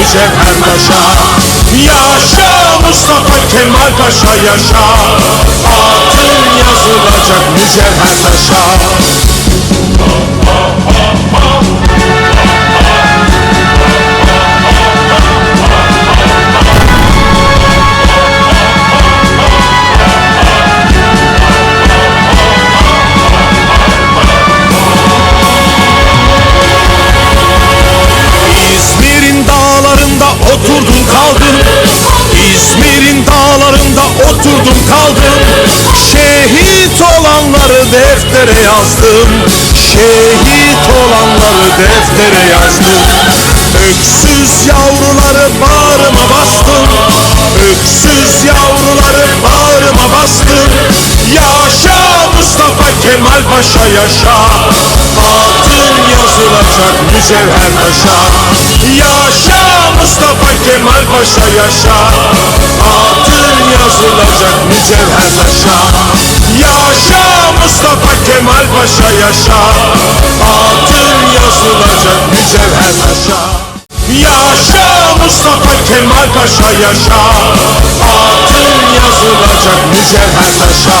mücevher taşa Yaşa Mustafa Kemal Paşa yaşa. Adın yazılacak mücevher taşa İzmir'in Şehit olanları deftere yazdım Öksüz yavruları bağrıma bastım Öksüz yavruları bağrıma bastım Yaşa Mustafa Kemal Paşa yaşa. Adın yazılacak mücevher taşa. Yaşa Mustafa Kemal Paşa yaşa Paşa yaşa Adın yazılacak mücevher taşa Yaşa. Mustafa Kemal Paşa yaşa Adın yazılacak mücevher taşa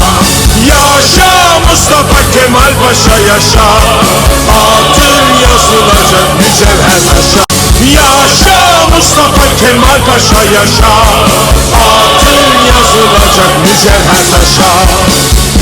Mustafa Kemal Paşa yaşa. Adın yazılacak mücevher taşa Yaşa. Mustafa Kemal Paşa yaşa. Adın yazılacak mücevher taşa İzmir'in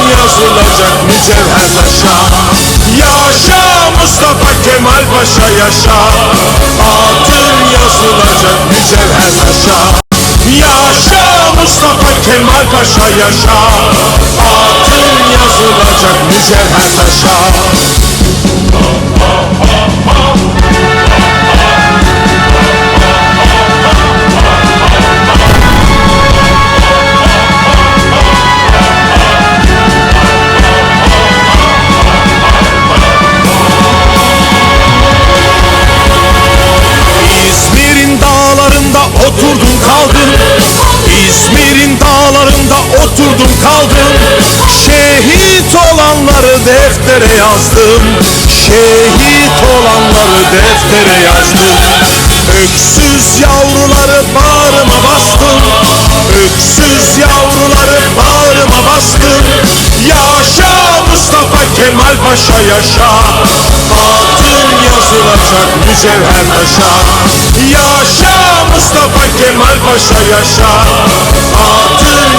yazılacak mücevher taşa Yaşa Mustafa Kemal Paşa yaşa. Adın yazılacak mücevher taşa Yaşa Mustafa Kemal Paşa yaşa. Adın yazılacak mücevher taşa deftere yazdım. Şehit olanları deftere yazdım. Öksüz yavruları bağrıma bastım. Öksüz yavruları bağrıma bastım. Yaşa Mustafa Kemal Paşa yaşa. Adın yazılacak mücevher taşa. Yaşa Mustafa Kemal Paşa yaşa. Adın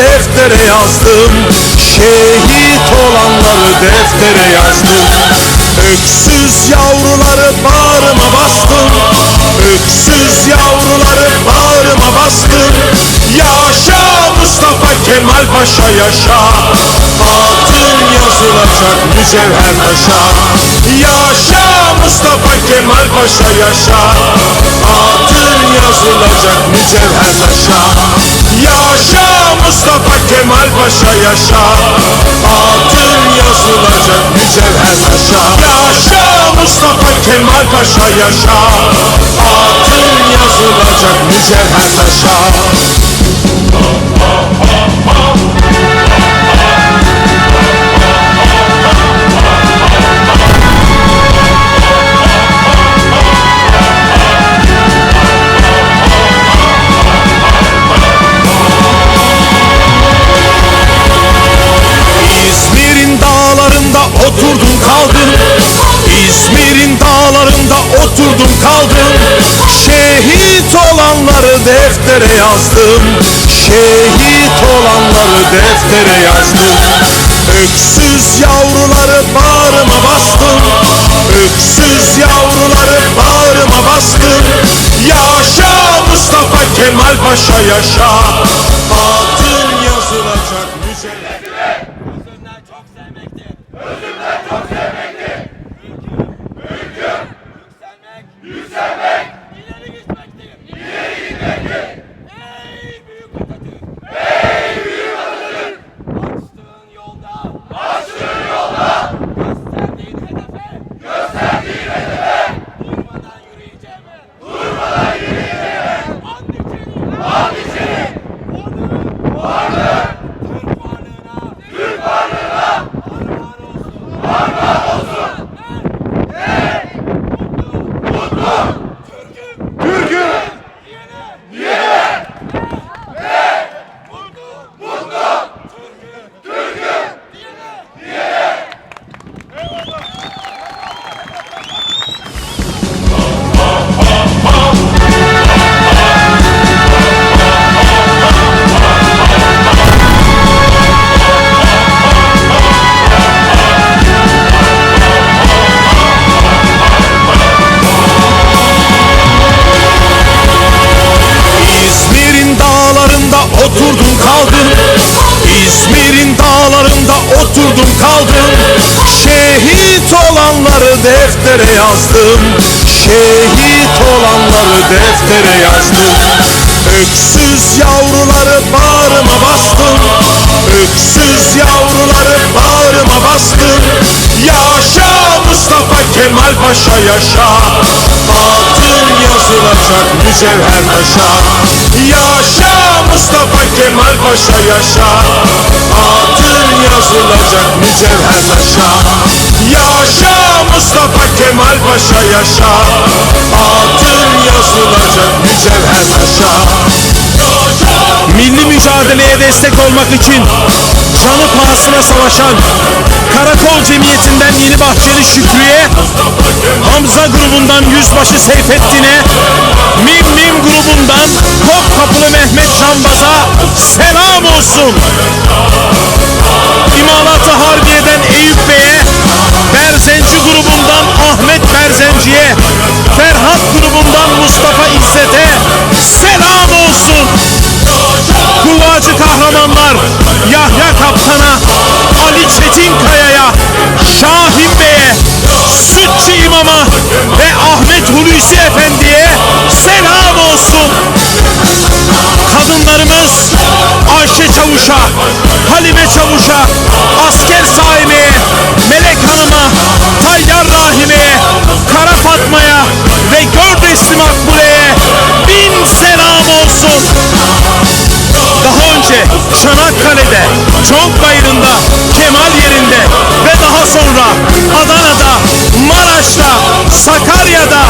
deftere yazdım. Şehit olanları deftere yazdım. Öksüz yavruları bağrıma bastım. Öksüz yavruları bağrıma bastım Kemal Paşa yaşa. Adın yazılacak mücevher taşa. Yaşa Mustafa Kemal Paşa yaşa. Adın yazılacak mücevher taşa. Yaşa Mustafa Kemal Paşa yaşa. Adın yazılacak mücevher taşa. Yaşa Mustafa Kemal Paşa yaşa. Adın yazılacak mücevher taşa deftere yazdım. Şehit olanları deftere yazdım. Öksüz yavruları bağrıma bastım. Öksüz yavruları bağrıma bastım. Yaşa Mustafa Kemal Paşa yaşa deftere yazdım. Şehit olanları deftere yazdım. Öksüz yavruları bağrıma bastım. Öksüz yavruları bağrıma bastım. Yaşa Mustafa Kemal Paşa yaşa. Adın yazılacak mücevher taşa. Yaşa Mustafa Kemal Paşa yaşa. Adın yazılacak mücevher taşa. Yaşa Paşa yaşa Adın yazılacak mücevher taşa Milli mücadeleye destek olmak için canı pahasına savaşan Karakol Cemiyeti'nden Yeni Bahçeli Şükrü'ye, Hamza grubundan Yüzbaşı Seyfettin'e, Mim Mim grubundan Topkapılı Mehmet Şambaz'a selam olsun. Yahya Kaptan'a, Ali Çetinkaya'ya, Şahin Bey'e, Sütçü İmam'a ve Ahmet Hulusi Efendi'ye selam olsun. Kadınlarımız Ayşe Çavuş'a, Halime Çavuş'a, Asker Sahibe'ye, Melek Hanım'a, Tayyar Rahime'ye, Kara Fatma'ya ve Gördesim Akbule'ye Çanakkale'de, Çonkayrı'nda, Kemal yerinde ve daha sonra Adana'da, Maraş'ta, Sakarya'da,